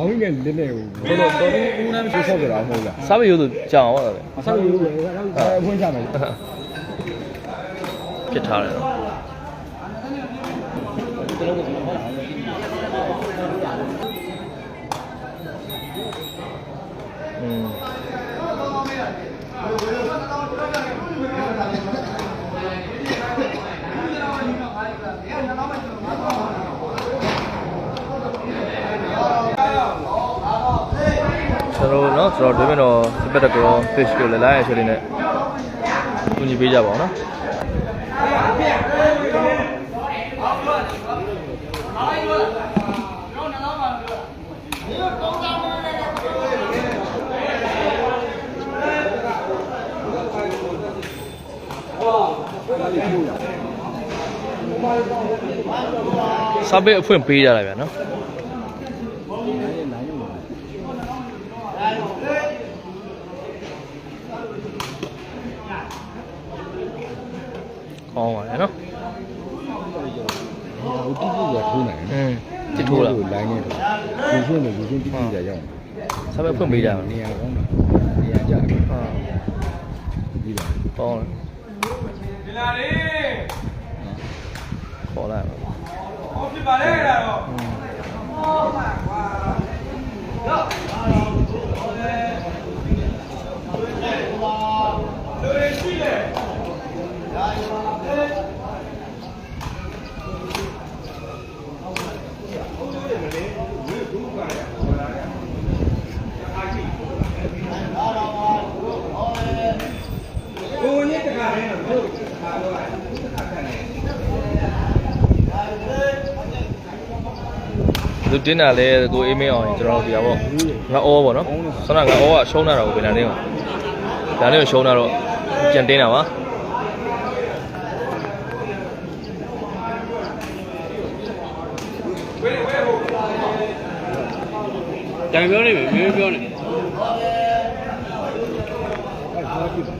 ခေါင်းကြီးနဲ့လင်းနေကိုတော်တော်တော်တော်ဦးနားမရှိဆောက်ကြတာမဟုတ်လားစားပရိုးဆိုကြောင်အောင်ပါလေအဆောက်ယူလို့အဲအဖွင့်ချမယ်ပြစ်ထားတယ်နော်อืม ဆိုတော့ဒွိမင်တော်စပက်တကော fish ကိုလည်း live ဆွဲလေးနဲ့ကူညီပေးကြပါအောင်နော်စာပေအဖွင့်ပေးကြတာဗျာနော် ကောင်းပါလေနော်ဟိုတိတိကျထိုးနိုင်อืมတစ်ထိုးလာလိုင်းနေတော့ဒီရှင်းနေဒီရှင်းတိတိကျရောက်စာပေဖွင့်ပေးကြတာနေရာကောင်းနေရာကြဟာဒီပါကောင်းတယ်ဒီလာလေးခေါ်လိုက်ပါဟောဖြစ်ပါလေအဲ့ဒါတော့သူတ င်းတာလဲကိုအေးမင်းအောင်ကျွန်တော်တို့ပြပါပေါ့ငါအောပေါ့နော်ဆောနာငါအောကရှုံးတာတော့ဘယ်လာနေရောဒါလေးကိုရှုံးတာတော့ပြန်တင်းတာပါကြံပြောနေပြီမျိုးပြောနေ အဲ့ဒါကြည့်ပါ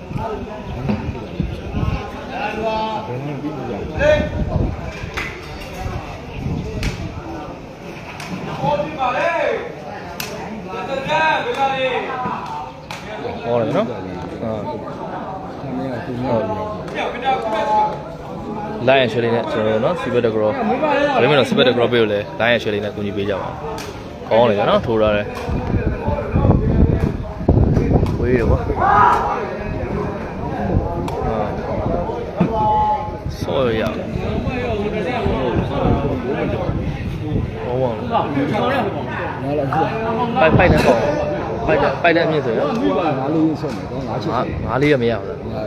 ဘယ်နဲ့ပြီးကြလဲ ဟောတယ်နော်ဟာဆမ်းမရသူများလိုင်းရရွှေလေးနဲ့ကျွန်တော်တို့နော်စီဘက်တဂရောဒါပေမဲ့တော့စီဘက်တဂရောပေးလို့လဲလိုင်းရရွှေလေးနဲ့ကူညီပေးကြပါအောင်ကောင်းတယ်နော်ထိုးရတယ်ဝေးတယ်ကွာဟာဆောရရ ဟောပါနားလာကြည့်ပိုက်ပိုက်တဲ့ပေါ့ပိုက်တဲ့ပိုက်တဲ့အမြင့်ဆိုရငါလေးရေးဆက်မယ်တော့ငါချစ်ငါငါလေးရမရဘူးငါ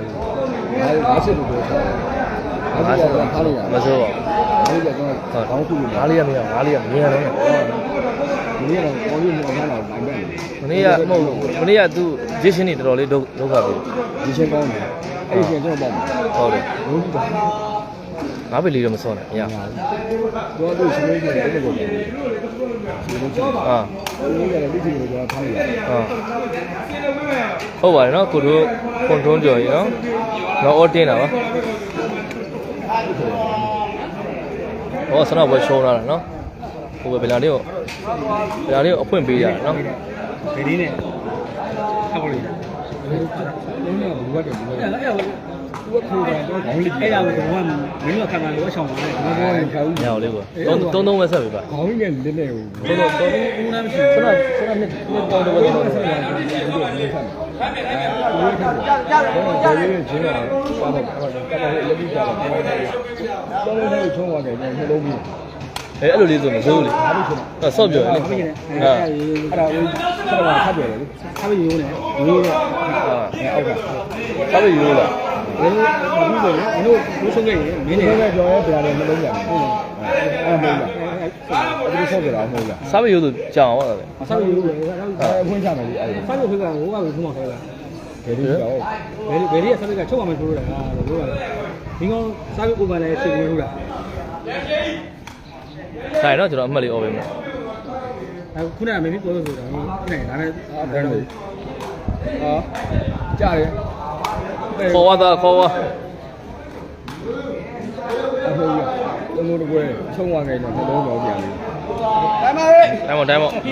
ငါချစ်လို့ပြောတာငါချစ်တော့ခါလိုက်ရမစိုးပါငါလေးကတော့ကောင်းခုလို့ငါလေးရမရငါလေးရမြင်ရတယ်ဒီနေ့တော့ပေါ်ပြီးတော့မှတော့နိုင်တယ်မနေ့ကမဟုတ်မနေ့ကသူဂျစ်ရှင်နေတော်တော်လေးဒုဒုက္ခပြီဒီချင်းကောင်းတယ်အဲ့ဒီချင်းကျွန်တော်ပေါ့ဟုတ်တယ်ဘုန်းကြီးက ငါးပေလေးတော့မစောနဲ့မရတော့သူရှင်နေတယ်ဘယ်လိုလုပ်လဲဒီလိုချာဟာဒီကလည်းဒီချင်းကိုကျွန်တော်ထားလိုက်ရဟာဟုတ်ပါတယ်နော်ကိုတို့ကွန်ထရိုးကြော်ကြီးနော်တော့အော်တင်းတာပါဟောဆနာဘွယ်ရှုံးလာတာနော်ဟိုပဲဗလာလေးကိုဗလာလေးကိုအဖွင့်ပေးကြတာနော်ဗီဒီနဲ့ဟောလို့လုံးဝဘူးရတယ်ဘူးအဲ့ဒါအဲ့ဒါသူက ခိုးတယ်တော့ခေါင်းလေးအဲ့ဒါကိုတော့မင်းတို့ခံမှလို့ရှောင်းပါလေငါဘောရင်ခါဦးညောင်လေးကိုသုံးသုံးသုံးပဲဆက်ပေးပါခေါင်းကြီးနဲ့လင်းနေကိုတော်တော်တော်ဦးနားမရှိဆနာဆနာနှစ်နှစ်ပေါင်းတော့ပဲဘယ်တော့လိုဆက်ရလဲဒီလိုမျိုးဆက်မယ်။ဘယ်လိုချင်းလာပါတော့ကတော့ကတော့လက်ပြီးကြတော့တော့လုံးလုံးချုံးသွားတယ်ညလုံးပြီးအဲအဲ့လိုလေးဆိုမစိုးလေဘာလို့ဆိုတော့ဆော့ပြောတယ်ဘူးနေအဲ့ဒါအဲ့ဒါဆက်တော့ခတ်တယ်လေဆက်ပြီးရိုးနေရိုးရဟာအောက်ကစားပြီးရိုးလား ဘယ်လိုဘူးဆိုရင်မင်းတို့ဘိုးဆုံးခဲ့ရင်မင်းဒီနေလိုပဲကြော်ရဲပြရတယ်နှလုံးပြန်ဟုတ်အဲ့မဟုတ်လားအဲ့ဒီဆောက်ကြတာမဟုတ်လားစားပြီးရိုးဆိုကြောင်အောင်ပါလေဆက်ပြီးရိုးနေအဲ့အဖွင့်ချမယ်လေအဲ့ဆက်ပြီးခွေးကဟိုကဘယ်ခုမှခဲတာဘယ်လိုကြောက်ဘယ်ဘယ်လေးဆက်ပြီးကချုပ်အောင်မထိုးရတာလို့ပြောတာဒီကောင်ဆက်ပြီးဥပမာလည်းဖြစ်ပြီးထိုးတာဆိုင်တော့ကျွန်တော်အမှတ်လေးអော်ပေးမယ်အခုနကမင်းပြောလို့ဆိုတာဟိုနေဒါနဲ့အဲ့ဒါလေဟာကြားတယ် ခေါ်ဝါသားခေါ်ဝါ အဖေကလုံးလုံးတကွဲချုံသွားခဲ့တော့နှလုံးကြောပြန်ပြီ တိုင်းမတိုင်းမ ဖြစ်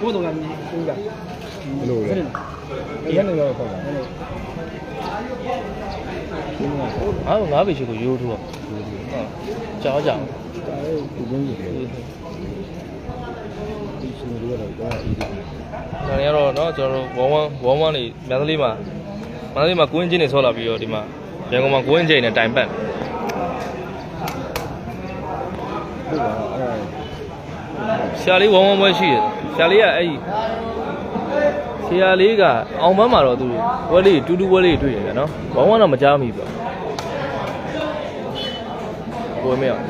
ဘိုးတော်ကဘူးက ဘလို့လဲဒီကနေတော့ပေါ့လား အားငါးပေရှိကိုရိုးထိုးဟုတ်ကြောက်ကြောက် ဒါလည်းဒီဘင်းကြီးတယ်ဒီစနေရတော့ဒါအီဒီ ဒါတွေကတော့เนาะကျွန်တော်တို့ဝမ်ဝမ်ဝမ်ဝမ်နေမန္တလေးမှာ မန္တလေးမှာကိုင်းချင်းတွေဆော့လာပြီးတော့ဒီမှာရန်ကုန်မှာကိုင်းချင်းနဲ့တိုင်ပတ်ဆရာလေးဝမ်းဝမ်းပွဲရှိတယ်ဆရာလေးကအဲ့ဒီဆရာလေးကအောင်ပန်းမှာတော့သူဝဲလေးတူတူဝဲလေးတွေ့ရတယ်နော်ဝမ်းဝမ်းတော့မကြားမိဘူးကိုမေအောင်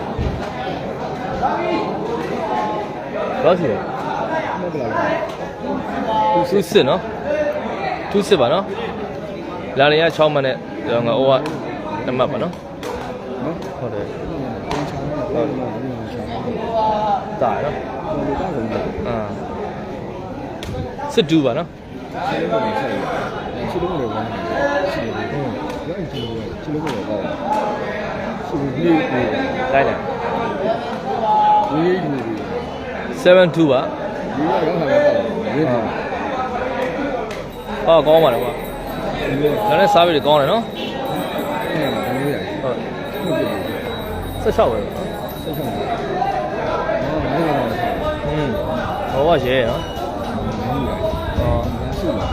ဘာရှိလဲသူစစ်နော်သူစစ်ပါနော် လာနေရ6မှတ်နဲ့ကျွန်တော်ကဟိုက2မှတ်ပါနော်နော်ဟုတ်တယ်ပြန်ချာတော့ဟုတ်တယ်ပြန်ချာတော့တာနော်ဒီတော့ကုန်တယ်အာစစ်တူပါနော်ဆက်လို့ဆက်ရရှိလို့လည်းဝင်ရှိတယ်ဟုတ်ရောရှိလို့ရှိလို့လည်းပေါ့ရှိလို့ဒီကိုလိုက်တယ်ဒီလေးယူပြီး72ပါဒီကတော့ဟာတော့ရေးတယ်ဟောကောင်းပါလေကွာ ဒီလိုဒါနဲ့စားပြီးကောင်းတယ်နော်အဲ့ဒါဘယ်လိုလဲဟုတ်ဟုတ်တယ်16ပဲဆက်ချင်တယ်အော်မင်းကတော့ဆက်อืมဟောကရဲနော်မင်းကဟောဆုလာ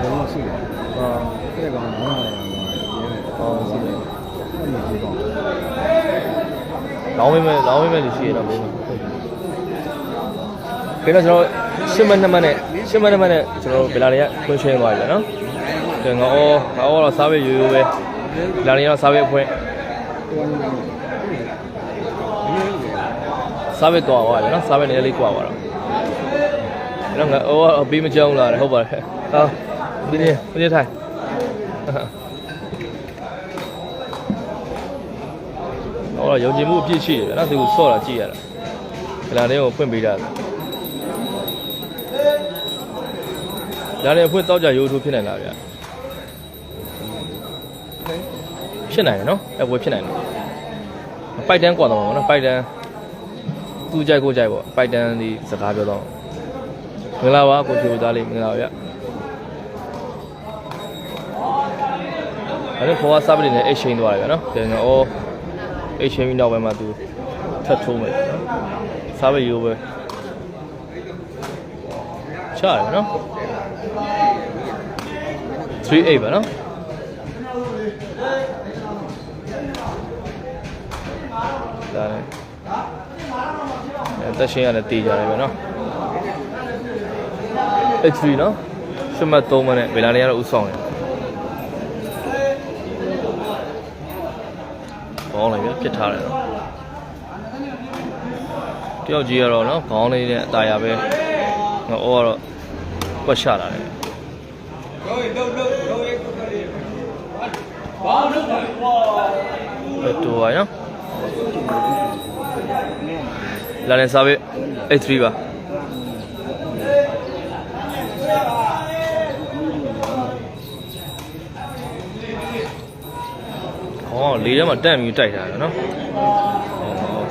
ဘယ်လိုဆုလာဟောတဲ့ကောင်မင်းကတော့ရေးတယ်ဟောဆုလာအဲ့ဒီဒီကောင်လောင်းမိမဲ့လောင်းမိမဲ့လူရှိရတော့ဘယ်လိုခေတော့ကျွန်တော်ရှင်းမနှစ်မနဲ့ရှင်းမနှစ်မနဲ့ကျွန်တော်ဗလာတွေကခွင့်ရှင်းသွားပြီနော်ကဲ ငါအော်ငါအော်တော့စားပဲရိုးရိုးပဲဗလာတွေကတော့စားပဲအဖွင့်ဟိုကနေရေးတယ်စားပဲကွာသွားပြီနော်စားပဲနေရာလေးကွာသွားတော့အဲ့တော့ငါအော်အပေးမကြောက်လားဟုတ်ပါတယ်ဟာဒီနေ့ဒီနေ့ထိုင်ဟောရုံကြည်မှုအပြည့်ရှိတယ်နော်သူဆော့တာကြည့်ရတာဗလာတွေကိုဖွင့်ပေးတာဒါလည်းဖွင့်တော့ကြရိုးထိုးဖြစ်နိုင်လားဗျာ ဖြစ်နိုင်တယ်နော်အဲ့ဘွယ်ဖြစ်နိုင်တယ်ပိုက်တန်းကွာတော့မှာနော်ပိုက်တန်းသူကြိုက်ကိုကြိုက်ပေါ့ပိုက်တန်းဒီစကားပြောတော့မင်္ဂလာပါကိုချူသားလေးမင်္ဂလာပါဗျာအဲ့ဒါဖော်စားပလိနဲ့အိတ်ချင်းသွားတယ်ဗျာနော်ဒါကအော်အိတ်ချင်းပြီးနောက်ပိုင်းမှာသူထပ်ထိုးမယ်နော်စားပရိုးပဲချရတယ်နော်38ပါနော် ဒါလည်းအဲတက်ရှင်းရလည်းတည်ကြတယ်ပဲနော် H3 နော်ရှမတ်3မနဲ့ဗေလာနေရတော့ဥဆောင်တယ်ဘောင်းလိုက်ပြပြစ်ထားတယ်နော်တယောက်ကြီးကတော့နော်ခေါင်းလေးနဲ့အตาရပဲငါအောကတော့ကွက်ရှလာတယ်ဘယ်တူပါနော်လာ နေစားပဲ H3 ပါ။ဟောလေထဲမှာတက်ပြီးတိုက်တာလေနော်။ဟော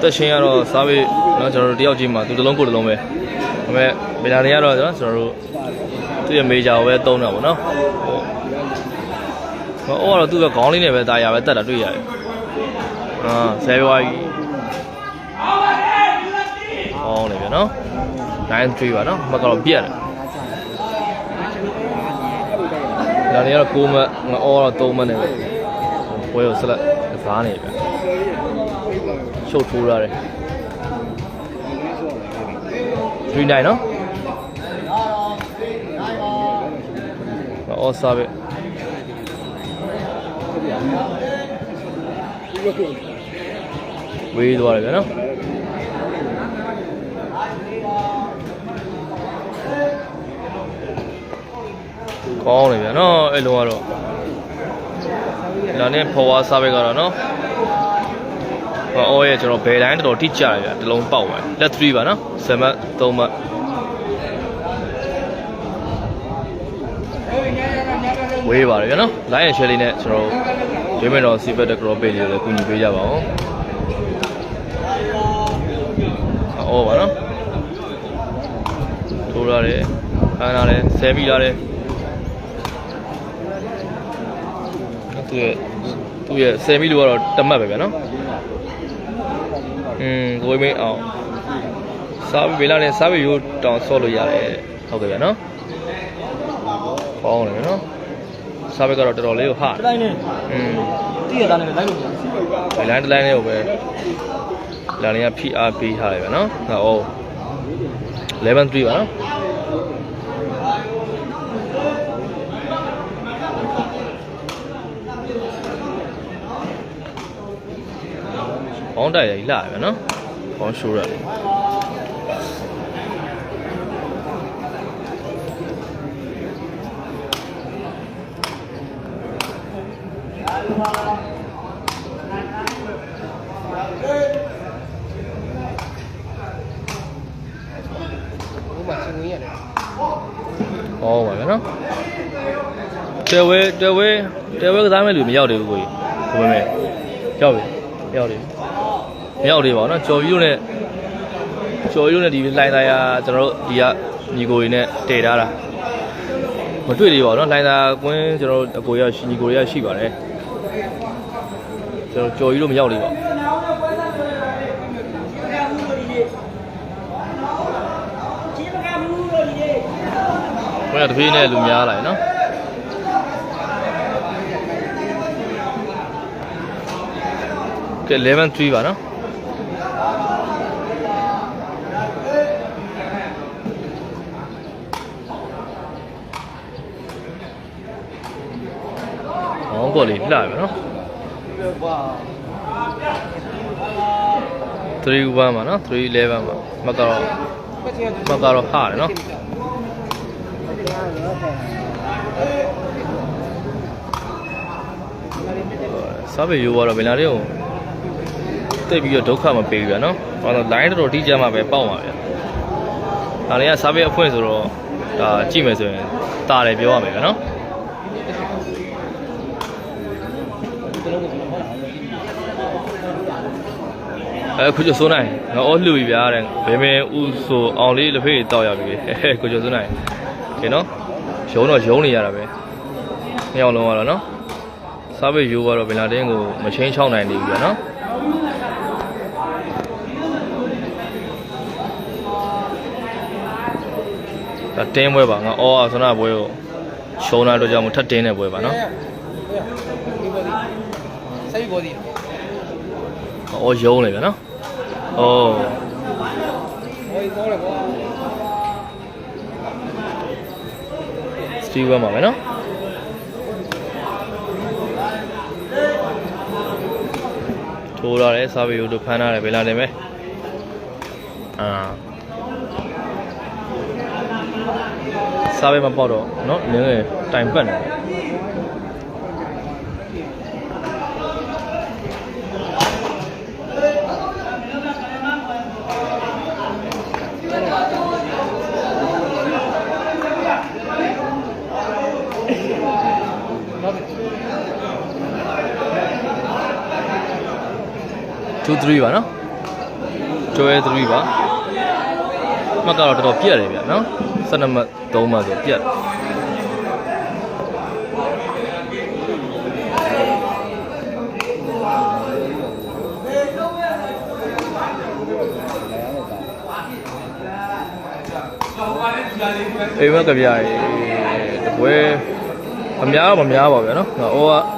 တက်ရှင်ကတော့စားပြီးเนาะကျွန်တော်တို့တယောက်ချင်းမှာသူတစ်လုံးကိုယ်တစ်လုံးပဲဒါပေမဲ့ဗီလာတွေကတော့ကျွန်တော်တို့သူ့ရဲ့မေဂျာကိုပဲတုံးတာပေါ့နော်ဟောဟောကတော့သူ့ကခေါင်းလေးနဲ့ပဲတာယာပဲတက်တာတွေ့ရတယ်အာဆယ်ရွာကြီးဟောနေပြီနော်93ပါနော်မကတော့ပြက်တယ်ဒါတွေကတော့6မှတ်ငါအော်တော့3မှတ်နေပဲဘွဲကိုဆက်လက်ကစားနေပြီ ရှုပ်ထိုးရတယ်39နော်အော်စားပဲဝေးသွားတယ်ဗျာနော်ကောင်းတယ်ဗျာနော်အဲ့လုံးကတော့ဒါနဲ့ဖော်ဝါစားပဲကတော့နော်ဟော အော်ရဲ့ကျွန်တော်ဘယ်တိုင်းတော်တော်ထိကြတယ်ဗျာတစ်လုံးပေါက်သွားလက်3ပါနော်7မှတ်3မှတ်ဝေးပါတယ်ဗျာနော် line and share လေးနဲ့ကျွန်တော်တို့ဒွေးမတော်စီဘက်တကရောပေလေးကိုလည်းကူညီပေးကြပါအောင်အော်ပါနော်ထိုးရတယ်ခန်းရတယ်ဆဲပြီးရတယ်သူရဲ့သူရဲ့ဆဲပြီးလို့ကတော့တမတ်ပဲဗျာနော် อืมကိုဝေးမင်းအောင်စားပြီးလာနဲ့စားပြီးရိုးတောင်ဆော့လို့ရတယ်ဟုတ်ကဲ့ဗျာနော်ပေါင်းတယ်နော်စားပြီးကတော့တော်တော်လေးကိုဟာ တတိုင်းနဲ့ อืม တိရတာနဲ့လိုက်လို့ပြန် ဒီ line တစ် line လေးကိုပဲလာနေက PR ပေးထားတယ်ဗျာနော်ဟော11 3ပါနော် ဘောင်းတိုက်ရည်လာဗျာနော်ဘောင်းရှိုးရတယ်ဟောပါဗျာနော်တဲဝဲတဲဝဲတဲဝဲကစားမဲ့လူမရောက်သေးဘူးကိုကြီးဘယ်မဲ့ရောက်ပြီရောက်တယ် မရောက်သေးပါဘူးနော်ကြော်ပြီးလို့ ਨੇ ကြော်ပြီးလို့ ਨੇ ဒီလိုင်းသားရကျွန်တော်တို့ဒီကညီကိုတွေနဲ့တည်ထားတာမတွေ့သေးပါဘူးနော်လိုင်းသားကွင်းကျွန်တော်တို့အကိုရရှိညီကိုရရှိပါတယ်ကျွန်တော်ကြော်ပြီးလို့မရောက်သေးပါဘူးဘယ်တော့တပြေးနဲ့လူများလာရနော်ကဲ11 3ပါနော် ဟောကောလေးလှပြီနော်3 1ပါနော်3 11ပါမကတော့မကတော့ဟာတယ်နော်စားပေရိုးကတော့ဘယ်လာလေးကိုတိတ်ပြီးတော့ဒုက္ခမပေးဘူးဗျာနော်ဟောတော့ line တော်တော်တိကျမှပဲပေါက်မှာဗျာဒါလေးကစားပေအဖွင့်ဆိုတော့ဒါကြည့်မယ်ဆိုရင်တာတယ်ပြောရမယ်ဗျာနော် အဲခုကျစိုးနိုင်ငါအောလှူပြီဗျာတဲ့ဘယ်မင်းဥဆိုအောင်လေးလက်ဖေးတောက်ရပြီဟဲ့ခုကျစိုးနိုင်ကဲနော်ရုံတော့ရုံနေရတာပဲနှစ်ယောက်လုံးကတော့နော်စားပိတ်ရိုးကတော့ဗင်လာတင်းကိုမချင်းချောင်းနိုင်နေပြီဗျာနော်ဒါတင်းပွဲပါငါအော်အဆွမ်းနာပွဲကိုရှုံးတာတော့ကြောင့်မထပ်တင်းတဲ့ပွဲပါနော်စိတ်ပေါ်သည်အော်ရုံးလေဗျာနော် 哦。စတီဝမ်ပါမယ်နော်ထိုးလာတယ်စာပေကိုတို့ဖမ်းထားတယ်ဘယ်လာနေမယ်အာစာပေမပေါတော့နော်နည်းနည်းတိုင်ပတ်နေတယ် 2 3ပါနော်ကျွဲ3ပါမှတ်ကတော့တော်တော်ပြက်တယ်ဗျာနော်12မှတ်3မှတ်ဆိုပြက်တယ်အိမ်မက်ကဗျာရေတပွဲအများတော့မများပါဗျာနော်ဟိုက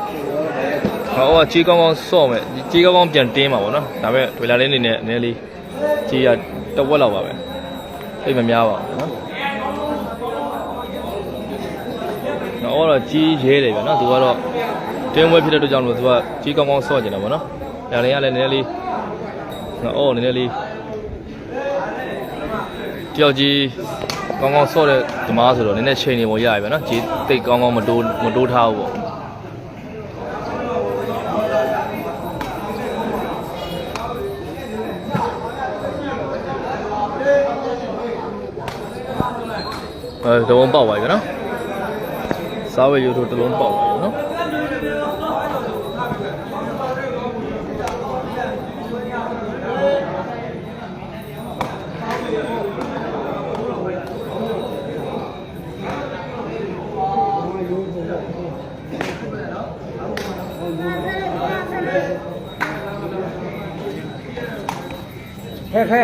ဟောကကြီးကောင်းကောင်းစော့မယ်ကြီးကောင်းကောင်းပြန်တင်းမှာပေါ့နော်ဒါပေမဲ့ဒွေလာလေးအနေနဲ့နည်းလေးကြီးရတဝက်လောက်ပါပဲအိတ်မများပါဘူးနော်တော့ကြီးရဲတယ်ဗျာနော်သူကတော့တင်းဝဲဖြစ်တဲ့အတွက်ကြောင့်လို့သူကကြီးကောင်းကောင်းစော့ကျင်တာပေါ့နော်ဒါလည်းရလည်းနည်းနည်းလေးနော်အော်နည်းနည်းလေးတယောက်ကြီးကောင်းကောင်းစော့တဲ့ဒီမားဆိုတော့နည်းနည်းချိန်နေပေါ်ရရဗျာနော်ကြီးတိတ်ကောင်းကောင်းမတိုးမတိုးထားဘူးပေါ့ အဲတဘုံပေါက်ပါပြီနော်စားဝဲရိုးထိုးတစ်လုံးပေါက်ပါနော်ခဲခဲ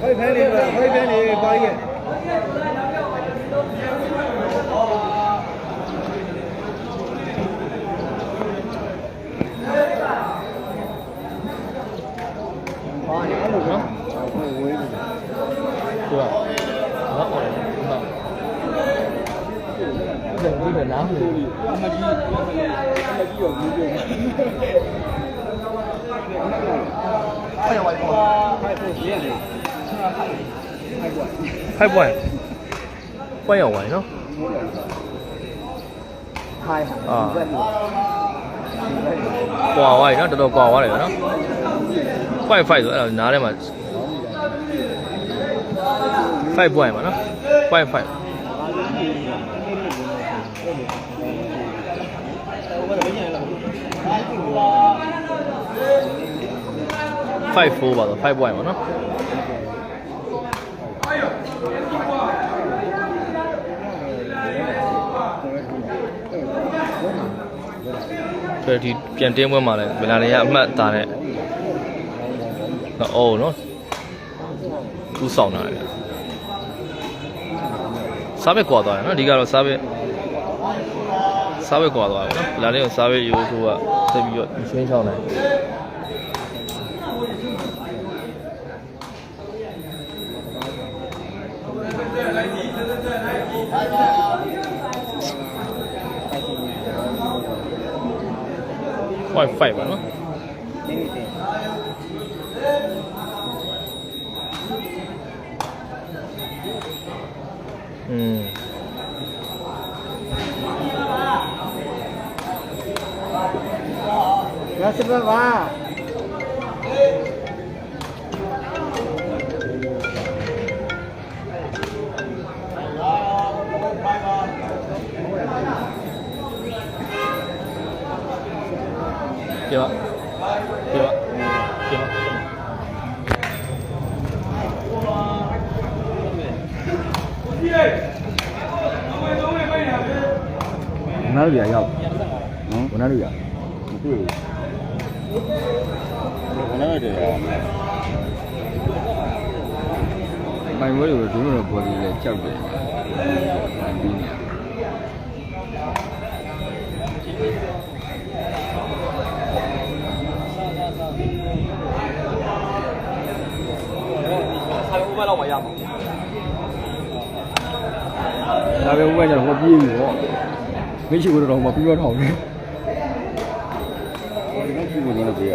ဖိုက်ဖဲနေဖိုက်ဖဲနေပါရဲ့ နော်သူကနော်ဟုတ်တယ်ဟုတ်တယ်ဒီနားလို့ အမကြီးအမကြီးရောဘူးကြည့်ဖိုက်ဝိုင်ပေါ်ဖိုက်ဖို့ရနေဖိုက်ကွာ 5 point ပွင့်ရောက်သွားပြီနော်ဖိုက်အာကွာသွားပြီနော်တော်တော်ကွာသွားတယ်ဗျနော်5 5ဆိုအဲ့ဒါနားထဲမှာ5 point ပါနော်5 5 5 4ပါတော့5 point ပါနော် ဆိုတော့ဒီပြန်တင်းပွဲမှာလည်းဗလာနေရအမှတ်သားနဲ့အော်နော်သူ့ဆောင်တာလေစားဘက်ကွာသွားတယ်နော်အဓိကတော့စားဘက်စားဘက်ကွာသွားတယ်နော်ဗလာနေကိုစားဘက်ယူထိုးကတက်ပြီးတော့ရွှင်းချောင်းတယ် 5 5ပါနော်อืมရစပပါ ပြပါပြပါပြပါနားရရောက်နော်ဘနားရမတွေ့ဘူးဘနားရတယ်မိုင်ဝဲကိုဒုလိုပေါ်ပြီးလဲကြောက်တယ်ပြီးနေဆို ဘက်လောက်မှာရမှာဒါပဲဥပ္ပကျတော့ဟောပြေးပြီပေါ့မရှိဘူးတော့မပြီးတော့ထောင်တယ်ဟိုဒီကကြည့်လို့လည်းပြေးရ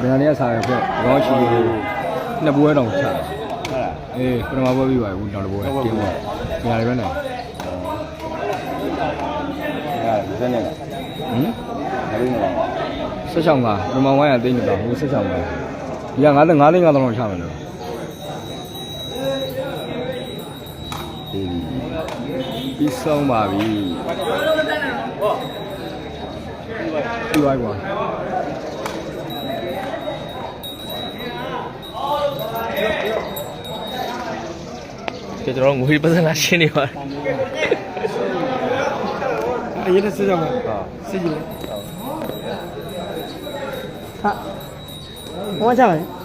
ဘယ်နေရစားရပြတော့ချီနှစ်ပွဲတောင်ချတယ်ဟုတ်လားအေးပထမပွဲပြီးပါဘူးနောက်တစ်ပွဲကျင်းပါဘယ်နေပဲနိုင်ဒါဇနေလားဟမ်ဘာလို့လဲဆက်ချောင်းပါပထမဝိုင်းကသိနေတာဟိုဆက်ချောင်းပါဒီက95သိန်း9000လောက်ချမယ်လို့ ပြီးဆုံးပါပြီပြီးပါကွာကျွန်တော်ငွေပတ်စံလာရှင်းနေပါအရင်ကစစ်ကြောင်းကစစ်ကြည့်လေဟာဟောချမယ်